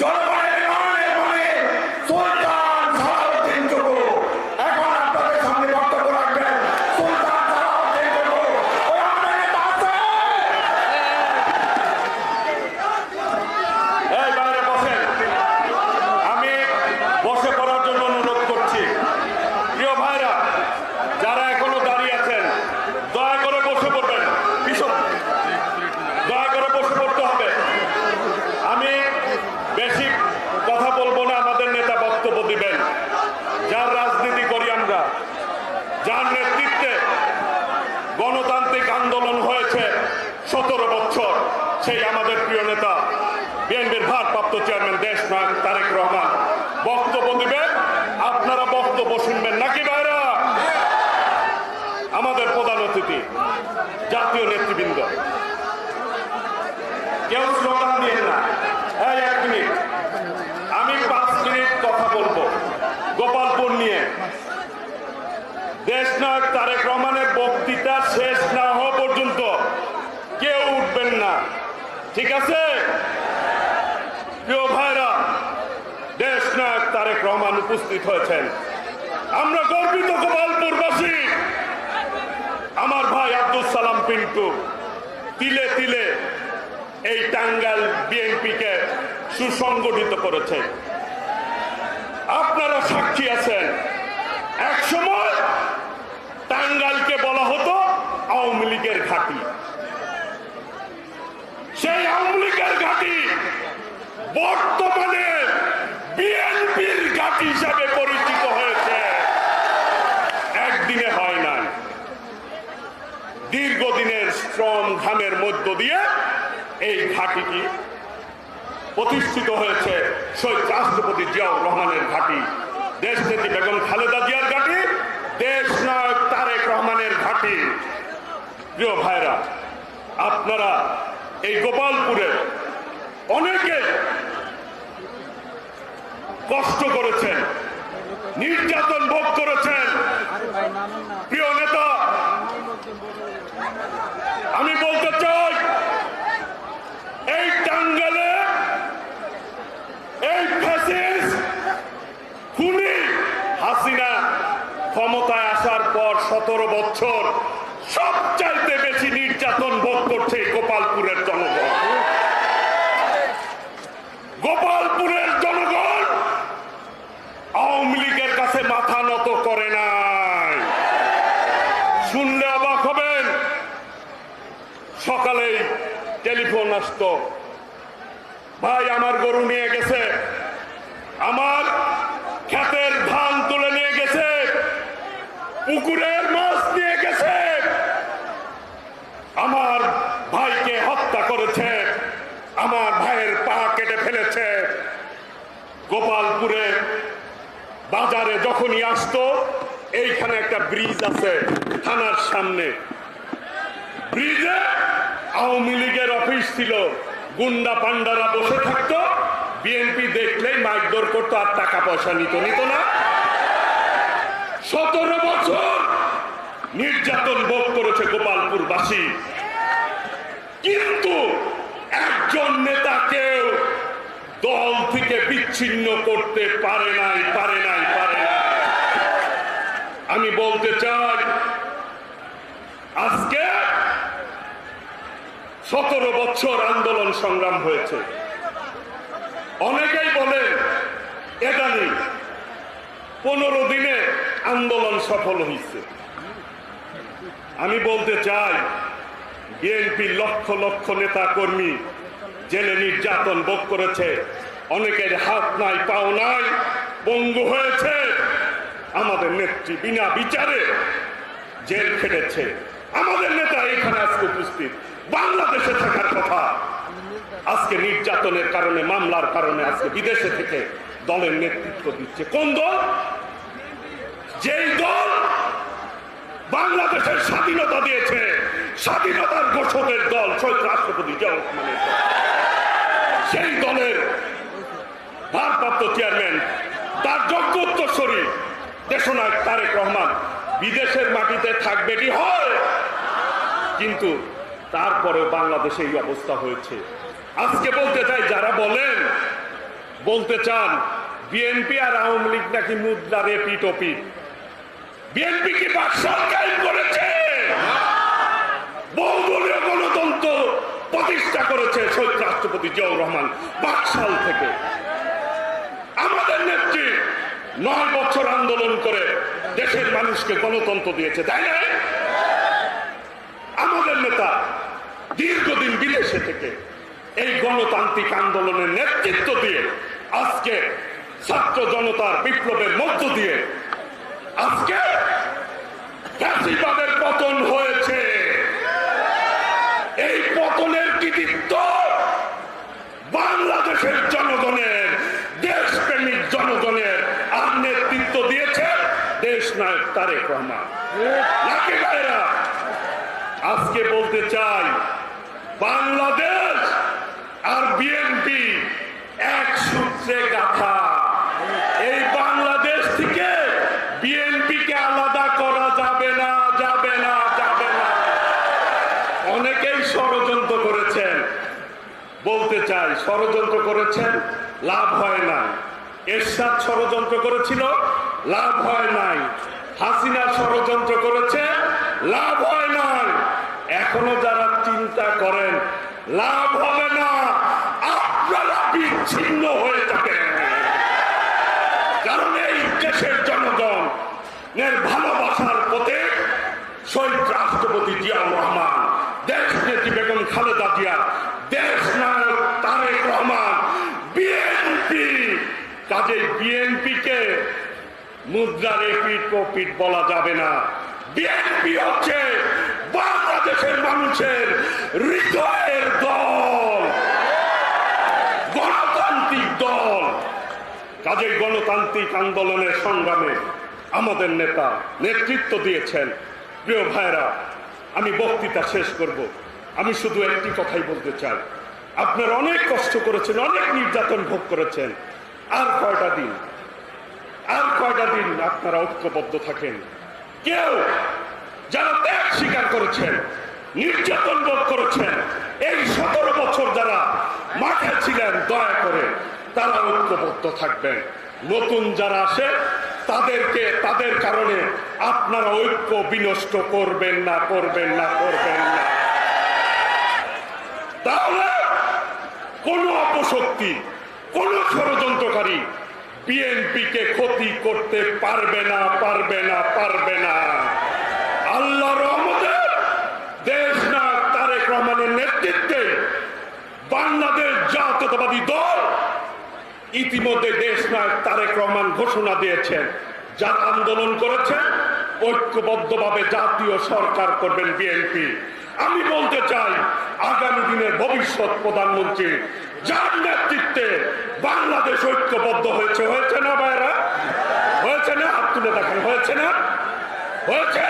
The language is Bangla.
জনগণের নয়নের মনে সুলতান সালাউদ্দিন টুকু এখন আপনাদের সামনে বক্তব্য রাখবেন সুলতান সালাউদ্দিন টুকু ওই আমাদের নেতা আছে এই বাইরে বসেন আমি বসে পড়ার জন্য অনুরোধ করছি প্রিয় ভাইরা যারা এখনও দাঁড়িয়ে আছেন দয়া করে বসে পড়বেন কিশোর দয়া করে বসে পড়তে হবে আমি বেশি কথা বলব না আমাদের নেতা বক্তব্য দিবেন যার রাজনীতি করি আমরা যার নেতৃত্বে গণতান্ত্রিক আন্দোলন হয়েছে সতেরো বছর সেই আমাদের প্রিয় নেতা বিএনপির ভারপ্রাপ্ত চেয়ারম্যান দেশ নায়ক তারেক রহমান, বক্তব্য দিবেন? আপনারা বক্তব্য শুনবেন নাকি ভাইরা? আমাদের প্রধান অতিথি, জাতীয় নেতৃবৃন্দ। কেউ স্লোগান দিয়ে না। এই এক মিনিট। আমি পাঁচ মিনিট কথা বলব। গোপালপুর নিয়ে। দেশ নায়ক তারেক রহমানের বক্তৃতা শেষ না হওয়া পর্যন্ত কেউ উঠবেন না। ঠিক আছে? প্রিয় নায়ক তারেক রহমান উপস্থিত হয়েছেন। আমরা গর্বিত গোপালপুরবাসী। আমার ভাই আব্দুল সালাম পিন্টু তিলে তিলে এই টাঙ্গাইল বিএনপিকে সুসংগঠিত করেছে। আপনারা সাক্ষী আছেন। এক সময় টাঙ্গাইলকে বলা হতো আওয়ামী লীগের ঘাঁটি। সেই আওয়ামী লীগের ঘাঁটি ঘাঁটি হিসাবে পরিচিত হয়েছে। একদিনে হয় নাই। দীর্ঘদিনের শ্রম ঘামের মধ্য দিয়ে এই ঘাটিটি প্রতিষ্ঠিত হয়েছে শহীদ রাষ্ট্রপতি জিয়াউর রহমানের ঘাঁটি। দেশ নেত্রী বেগম খালেদা জিয়ার ঘাঁটি দেশ নায়ক তারেক রহমানের ঘাটি। প্রিয় ভাইরা, আপনারা এই গোপালপুরে অনেকে কষ্ট করেছেন, নির্যাতন ভোগ করেছেন। প্রিয় নেতা, আমি বলতে চাই, এই টাঙ্গালে এই ফ্যাসিস খুনি হাসিনা ক্ষমতায় আসার পর সতেরো বছর সবচাইতে বেশি নির্যাতন ভোগ করছে এই গোপালপুরের জনগণ গোপালপুরের জনগণ আওয়ামী লীগের কাছে মাথা নত করে নাই শুনলে অবাক হবেন। সকালেই টেলিফোন আসতো। ভাই, আমার গরু নিয়ে গেছে। আমার ক্ষেতের ধান তুলে নিয়ে গেছে। পুকুরের মাছ নিয়ে গেছে। আমার ভাইকে হত্যা করেছে। আমার ভাইয়ের পা কেটে ফেলেছে। গোপালপুরে বাজারে যখনই আসতো, এইখানে একটা ব্রিজ আছে। থানার সামনে। ব্রিজে আওয়ামী লীগের অফিস ছিল। গুন্ডা পান্ডারা বসে থাকতো। বিএনপি দেখলেই মাইকদর করতো, আর টাকা পয়সা নিত নিত না। সতেরো বছর নির্যাতন ভোগ করেছে গোপালপুরবাসী। কিন্তু একজন নেতাকেও দল থেকে বিচ্ছিন্ন করতে পারে নাই পারে নাই, পারে আমি বলতে চাই আজকে সতেরো বছর আন্দোলন সংগ্রাম হয়েছে। অনেকেই বলে এটা নেই পনেরো দিনে আন্দোলন সফল হয়েছে আমি বলতে চাই, বিএনপি লক্ষ লক্ষ নেতা কর্মী জেলে নির্যাতন ভোগ করেছে। অনেকের হাত নাই, পাও নাই, পঙ্গু হয়েছে। আমাদের নেত্রী বিনা বিচারে জেল খেটেছে। আমাদের নেতা এখানে আজকে উপস্থিত। বাংলাদেশে থাকার কথা। আজকে নির্যাতনের কারণে, মামলার কারণে আজকে বিদেশে থেকে দলের নেতৃত্ব দিচ্ছে। কোন দল? যেই দল বাংলাদেশের স্বাধীনতা দিয়েছে, স্বাধীনতার ঘোষকের দল, শহীদ রাষ্ট্রপতি জিয়াউর রহমানের সেই দলের ভারপ্রাপ্ত চেয়ারম্যান, তার যোগ্য উত্তরসূরি, দেশনায়ক তারেক রহমান, বিদেশের মাটিতে থাকবেটি হয় কিন্তু তারপরেও বাংলাদেশে এই অবস্থা হয়েছে। আজকে বলতে চাই, যারা বলেন, বলতে চান বিএনপি আর আওয়ামী লীগ নাকি মুদ্রার এপিট ওপিট বিএনপি কি কায়েম করেছে? বহুদলীয় গণতন্ত্র প্রতিষ্ঠা করেছে শহীদ রাষ্ট্রপতি জিয়াউর রহমান বাকশাল থেকে। আমাদের নেত্রী নয় বছর আন্দোলন করে দেশের মানুষকে গণতন্ত্র দিয়েছে, তাই না? আমাদের নেতা দীর্ঘদিন বিদেশে থেকে এই গণতান্ত্রিক আন্দোলনের নেতৃত্ব দিয়ে আজকে ছাত্র জনতার বিপ্লবের মধ্য দিয়ে আজকে ফ্যাসিবাদের পতন হয়েছে। এই পতনের কৃতিত্ব বাংলাদেশের জনগণের, দেশপ্রেমিক জনগণের আর নেতৃত্ব দিয়েছে দেশ নায়ক তারেক রহমান। আজকে বলতে চাই, বাংলাদেশ আর বিএনপি এক সূত্রে গাথা। এই বাংলাদেশ থেকে বিএনপিকে আলাদা করা যাবে না যাবে না যাবে না। অনেকেই ষড়যন্ত্র করেছেন। বলতে চাই, ষড়যন্ত্র করেছেন, লাভ হয় নাই। এরশাদ ষড়যন্ত্র করেছিল, লাভ হয় নাই। হাসিনা ষড়যন্ত্র করেছে লাভ হয় নাই। এখনও যারা চিন্তা করেন, লাভ হবে না। আপনারা বিচ্ছিন্ন হয়ে যাবেন কারণ এই দেশের জনগণ এর ভালোবাসার প্রতীক শহীদ রাষ্ট্রপতি জিয়াউর রহমান, দেশ নেত্রী বেগম খালেদা জিয়া, দেশ নায়ক তারেক রহমান বিএনপি কাজে বিএনপি কে মুদ্রার এপিট প্রপিট বলা যাবে না। বিএনপি হচ্ছে বাংলাদেশের মানুষের হৃদয়ের দল। গণতান্ত্রিক দল। কাজে গণতান্ত্রিক আন্দোলনের সংগ্রামে আমাদের নেতা নেতৃত্ব দিয়েছেন। প্রিয় ভাইরা আমি বক্তৃতা শেষ করব। আমি শুধু একটি কথাই বলতে চাই। আপনারা অনেক কষ্ট করেছেন, অনেক নির্যাতন ভোগ করেছেন। আর কয়টা দিন? আর কয়টা দিন আপনারা ঐক্যবদ্ধ থাকেন? কেউ যারা ত্যাগ স্বীকার করেছেন, নির্যাতন ভোগ করেছেন, এই সতেরো বছর যারা মাঠে ছিলেন, দয়া করে তারা ঐক্যবদ্ধ থাকবেন। নতুন যারা আসে, তাদেরকে, তাদের কারণে আপনারা ঐক্য বিনষ্ট করবেন না করবেন না করবেন না। তাহলে কোন অপশক্তি, কোন ষড়যন্ত্রকারী বিএনপিকে ক্ষতি করতে পারবে না পারবে না পারবে না। আল্লাহ রহমতে দেশ না তারেক রহমানের নেতৃত্বে বাংলাদেশ জাতীয়তাবাদী দল ইতিমধ্যে দেশ নায়ক তারেক রহমান ঘোষণা দিয়েছেন। যারা আন্দোলন করেছে, ঐক্যবদ্ধভাবে জাতীয় সরকার করবেন বিএনপি। আমি বলতে চাই, আগামী দিনের ভবিষ্যৎ প্রধানমন্ত্রী যার নেতৃত্বে বাংলাদেশ ঐক্যবদ্ধ হয়েছে হয়েছে না বাইরা হয়েছে না? হাত তুলে দেখেন, হয়েছে না? হয়েছে!